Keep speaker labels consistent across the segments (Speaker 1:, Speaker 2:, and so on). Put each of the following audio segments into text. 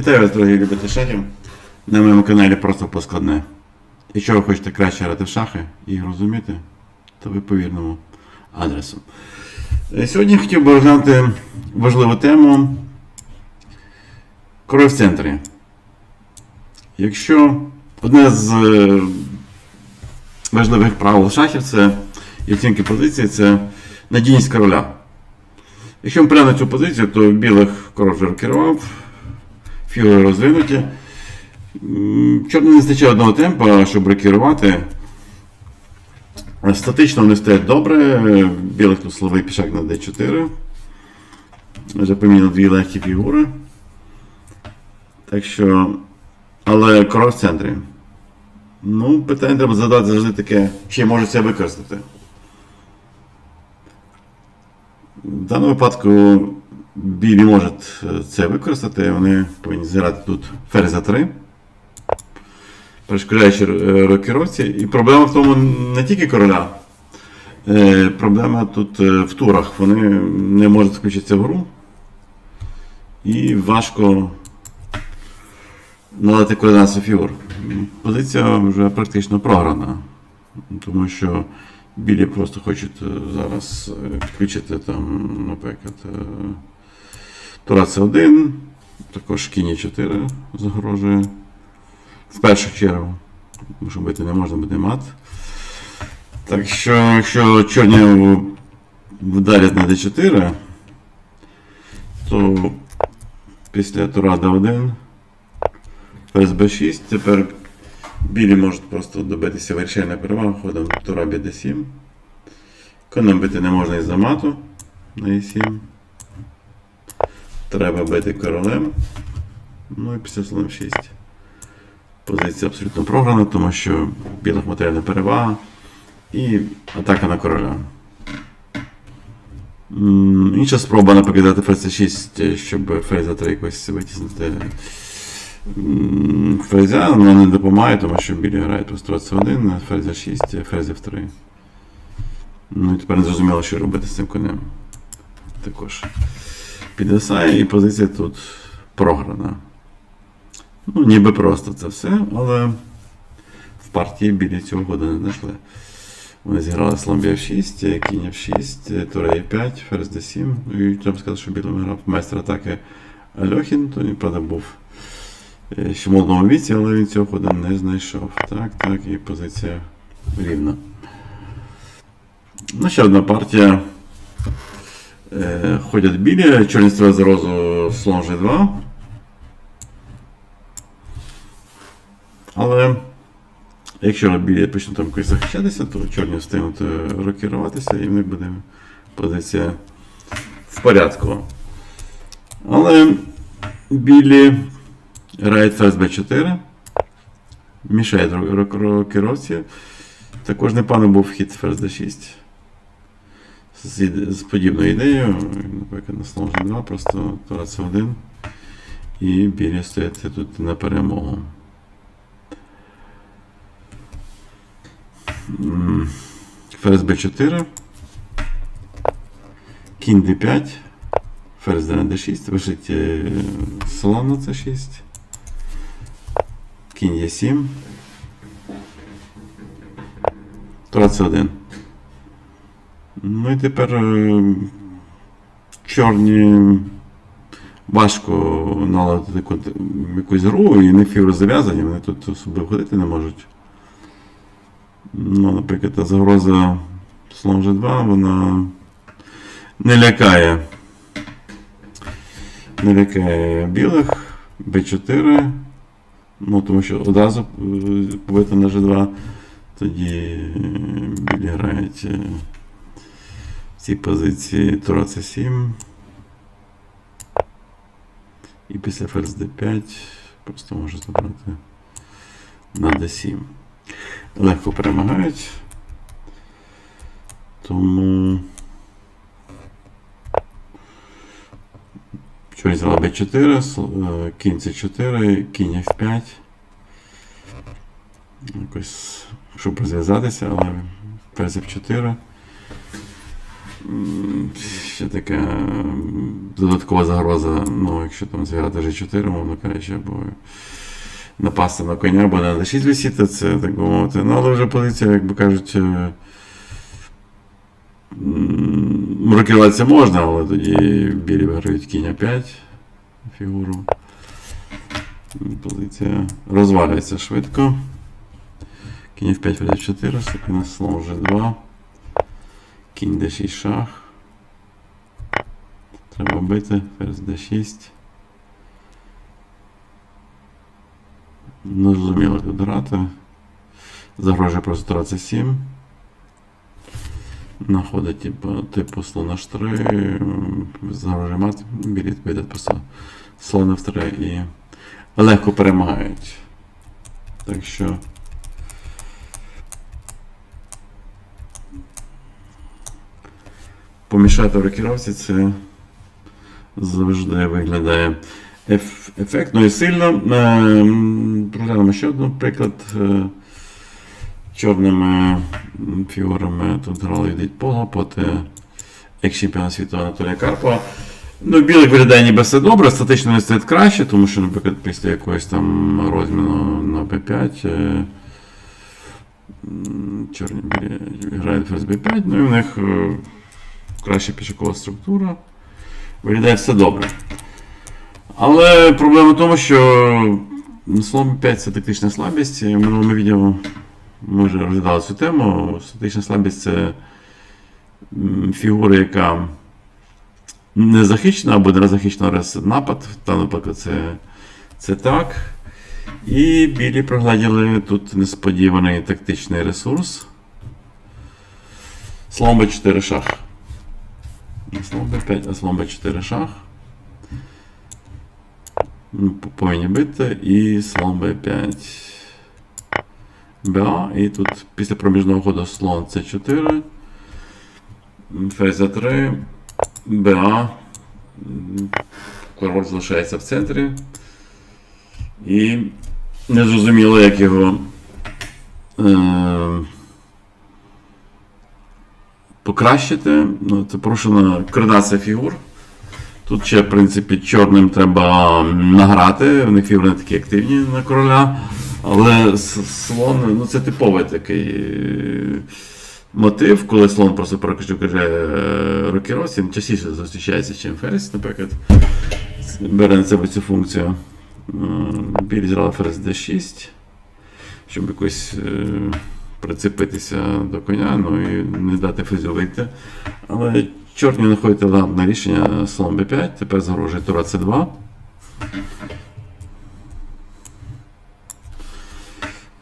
Speaker 1: Вітаю вас, дорогі любителі шахів. На моєму каналі просто поскладне. Якщо ви хочете краще грати в шахи і розуміти, то ви по вірному адресу. Е, Сьогодні я хотів би розглянути важливу тему кров в центрі. Якщо одне з е, важливих правил шахів це і оцінки позиції це надійність короля. Якщо ми прямо на цю позицію, то білих король керував, фігури розвинуті. Чорно не вистачає одного темпа, щоб рекерувати. Статично вони стоять добре. Білих тут слабий пішак на D4. Вже поміняно дві легкі фігури. Так що. Але король в центрі. Ну, питання треба задати завжди таке, чи може це використати. В даному випадку білі можуть е, це використати, вони повинні зіграти тут ферзь за 3, перешкоджаючи е, рокіровці. І проблема в тому не тільки короля. Е, Проблема тут в турах. Вони не можуть включитися в гру. І важко наладити координацію фігур. Позиція вже практично програна. Тому що білі просто хочуть зараз підключити там, наприклад, е, Тура С1, також Кіні 4 загрожує. В першу чергу. Тому що бити не можна, буде мат. Так що, якщо чорні вдарять на D4, то після Тура D1 ферзь B6, тепер білі можуть просто добитися вирішальної переваги ходом Тура BD7. Конем бити не можна із-за мату на E7. Треба бити королем. Ну і після слон 6. Позиція абсолютно програна, тому що білих матеріальна перевага і атака на короля. Інша спроба наприклад, ферзь 6, щоб ферзь 3 якось витіснити ферзя, але не допомагає, тому що білі грають просто це 1, ферзь 6, ферзь F3. Ну і тепер не зрозуміло, що робити з цим конем. Також підвисає, і позиція тут програна. Ну, ніби просто це все, але в партії білі цього года не знайшли. Вони зіграли слон F6, кінь F6, тура E5, ферзь D7. Ну, І треба сказати, що білим грав майстер атаки Альохін, то він, правда, був е, ще в молодому віці, але він цього ходу не знайшов. Так, так, і позиція рівна. Ну, ще одна партія. Е, ходять білі, чорні стріли за розу слон G2. Але якщо білі почнуть там якось захищатися, то чорні встигнуть е, рокіруватися і в них буде позиція в порядку. Але білі грають ферзь b4, мішають ро- ро- рокіровці. Також непоганий був хід ферзь d6 з, з подібною ідеєю, наприклад, на слон G2, просто тура C1 і білі стоять тут на перемогу. Ферзь B4, кінь D5, ферзь на D6, вишить е, слон на C6, кінь E7, тура C1. Ну і тепер е, чорні важко наладити якусь гру, і не фігури зав'язані, вони тут особливо ходити не можуть. Ну, наприклад, та загроза слон G2, вона не лякає. Не лякає білих, B4. Ну, тому що одразу е, побито на G2, тоді е, білі грають цій позиції Тура C7. І після ферзь D5 просто може забрати на D7 легко перемагають. Тому. Чогось взяла b4, е, кінь c4, кінь f5. Якось, щоб розв'язатися, але ферзь f4. Ще така додаткова загроза, ну, якщо там зіграти G4, мовно кажучи, або напасти на коня, або на D6 висіти, це так би мовити. Ну, але вже позиція, як би кажуть, е, рокіруватися можна, але тоді білі виграють кінь 5 фігуру. Позиція розвалюється швидко. Кінь F5 ферзь 4, на слон G2. Кінь D6 шах. Треба бити, ферзь D6. Не зрозуміло як тут грати. Загрожує просто тура C7. Находить типу, типу слона H3. Загрожує мат. Білі піде просто слон F3 і легко перемагають. Так що. Помішати в рокіровці це завжди виглядає еф- ефектно і сильно. Ем, Проглянемо ще один приклад. Е, Чорними фігурами тут грали Юдит Пола проти екс-чемпіона світу Анатолія Карпова. Ну, білик виглядає ніби все добре, статично не стоїть краще, тому що, наприклад, після якогось там розміну на B5 е, чорні грають ферзь B5, ну і в них е, краща пішокова структура. Виглядає все добре. Але проблема в тому, що слон 5 це тактична слабість. І В минулому відео ми вже розглядали цю тему. Статична слабість це фігура, яка не захищена або не захищена раз напад. Та, наприклад, це, це так. І білі прогляділи тут несподіваний тактичний ресурс. Слон Б4 шах. Не слон Б5, а слон Б4 шах. Ну, Повинні бити і слон Б5. БА. І тут після проміжного ходу слон С4. Ферзь А3. БА. Король залишається в центрі. І незрозуміло, як його. Е- покращити. Ну, це порушена координація фігур. Тут ще, в принципі, чорним треба награти, в них фігури не такі активні на короля. Але слон, ну це типовий такий е, мотив, коли слон просто перекаже рокіровці, він частіше зустрічається, ніж ферзь, наприклад. Бере на себе цю функцію. Е, Білі зіграли ферзь d6, щоб якось е, прицепитися до коня, ну і не дати вийти. Але чорні знаходять елегантне рішення слон b5, тепер загрожує тура c2.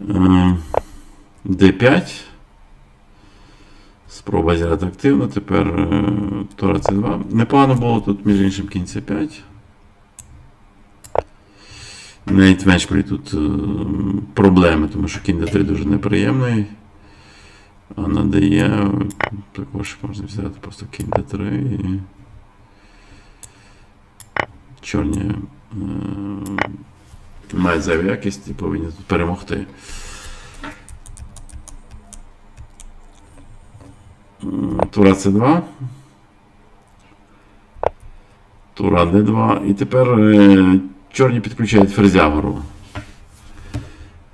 Speaker 1: Е, d5. Спроба зіграти активно, тепер е, тура c2. Непогано було тут, між іншим, кінь c5. Навіть меншпілі тут е, проблеми, тому що кінь d3 дуже неприємний. А надає також можна взяти просто кінь d3 і чорні е, мають зайву якість і повинні тут перемогти. М, Тура c2. Тура d2. І тепер е, чорні підключають ферзя вгору.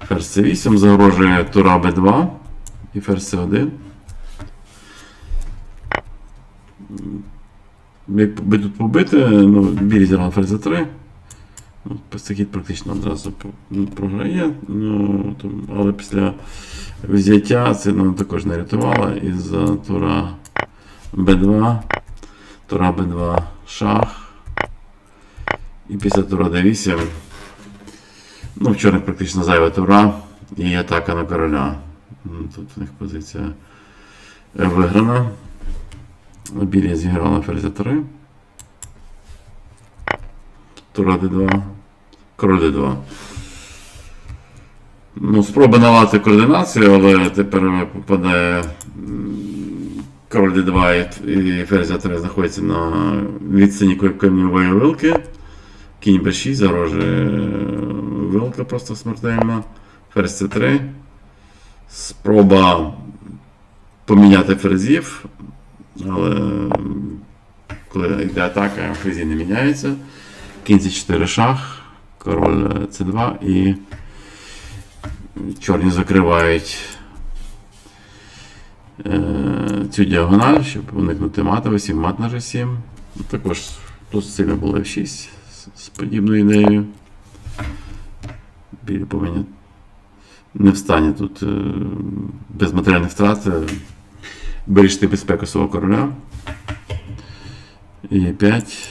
Speaker 1: Ферзь c8 загрожує тура b2 і ферзь c1. Якби тут побити, ну, білі зіграли ферзь c3. Ну, Пастахід практично одразу ну, програє, ну, то, але після взяття це нам також не рятувало. Із-за тура b2, тура b2 шах. І після тура d8. Ну, в чорних практично зайва тура і атака на короля. Ну, Тут в них позиція виграна. Білі зіграла ферзь 3. Тура d2. Король d2. Ну, спроба наладити координацію, але тепер попадає король d2 і, ферзь 3 знаходиться на відстані каміньової вилки. Кінь b6 загрожує е, вилка просто смертельна. Ферзь c3. Спроба поміняти ферзів. Але коли йде атака, фрезі не міняється. Кінь c 4 шах, король c2 і чорні закривають е, цю діагональ, щоб уникнути мата, 8 мат на G7. Також тут сильно було F6 з, подібною ідеєю. Білі повинні не в стані тут е, без матеріальних втрат е, вирішити безпеку свого короля. І 5.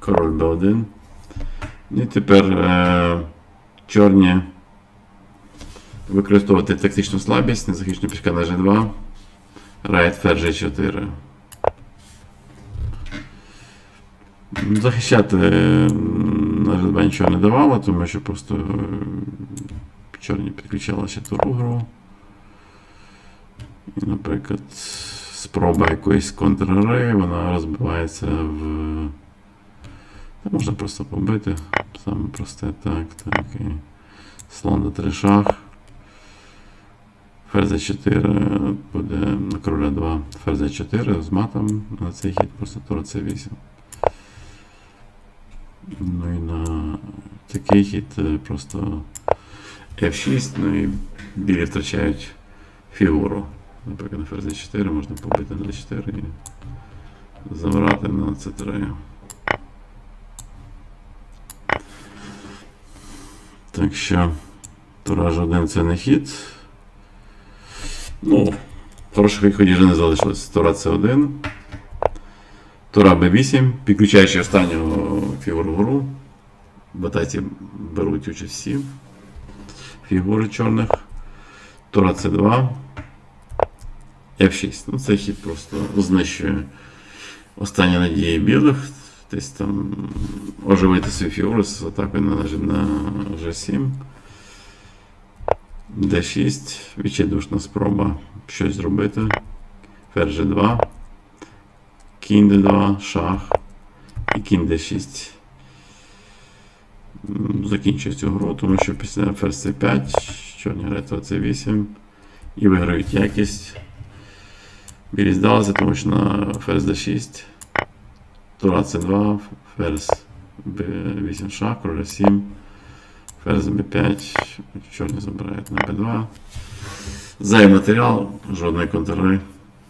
Speaker 1: Король Б1. І тепер е, чорні використовувати тактичну слабість, незахищену пішка на G2. Райт ферзь G4. Захищати е, на G2 нічого не давало, тому що просто е, чорні підключали ще туру гру. І, наприклад, спроба якоїсь контргри, вона розбивається в. Та можна просто побити. Саме просте так, так. І слон до 3 шах. Ферзь 4 буде на короля 2. Ферзь 4 з матом на цей хід, просто тура c8. Ну і на такий хід е, просто F6, ну і білі втрачають фігуру. Наприклад, на ферзь 4 можна побити на d4 і забрати на c3. Так що Тураж 1 це не хід. Ну, хороших ходів вже не залишилось. Тура С1. Тура Б8, підключаючи останню фігур вгору. Бо беруть участь всі. Фігури чорних. Тура С2. F6. Ну, Цей хід просто знищує останні надії білих. Десь там оживити свій фігури з атакою на G7. D6, відчайдушна спроба щось зробити. Ферзь 2 кінь d 2 шах і кінь d 6 закінчив цю гру, тому що після ферзь 5, чорні грають c 8 і виграють якість. Білі здалися, тому що на ферзь d6, тура c 2 ферзь b8 шах, король 7, ферзь b5, чорні забирають на b2. Зайвий матеріал, жодної контри.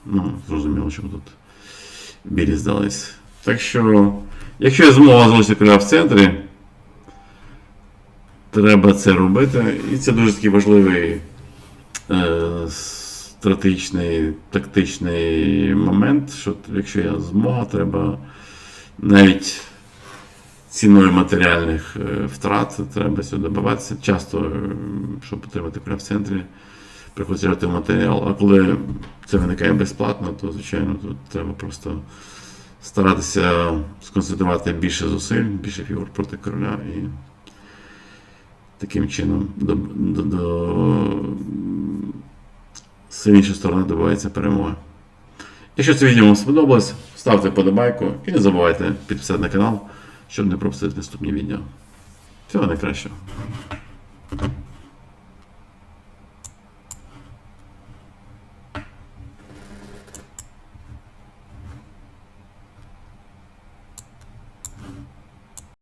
Speaker 1: Ну, зрозуміло, що тут білі здались. Так що, якщо я змога залишити короля в центрі, треба це робити. І це дуже такий важливий е, стратегічний, тактичний момент, що якщо є змога, треба навіть ціною матеріальних е, втрат треба сюди добиватися. Часто, е, щоб отримати короля в центрі, приходиться жати матеріал. А коли це виникає безплатно, то звичайно тут треба просто старатися сконцентрувати більше зусиль, більше фігур проти короля і таким чином до, до, до сильніша сторона добивається перемоги. Якщо це відео вам сподобалось, ставте подобайку і не забувайте підписати на канал, щоб не пропустити наступні відео. Всього найкращого.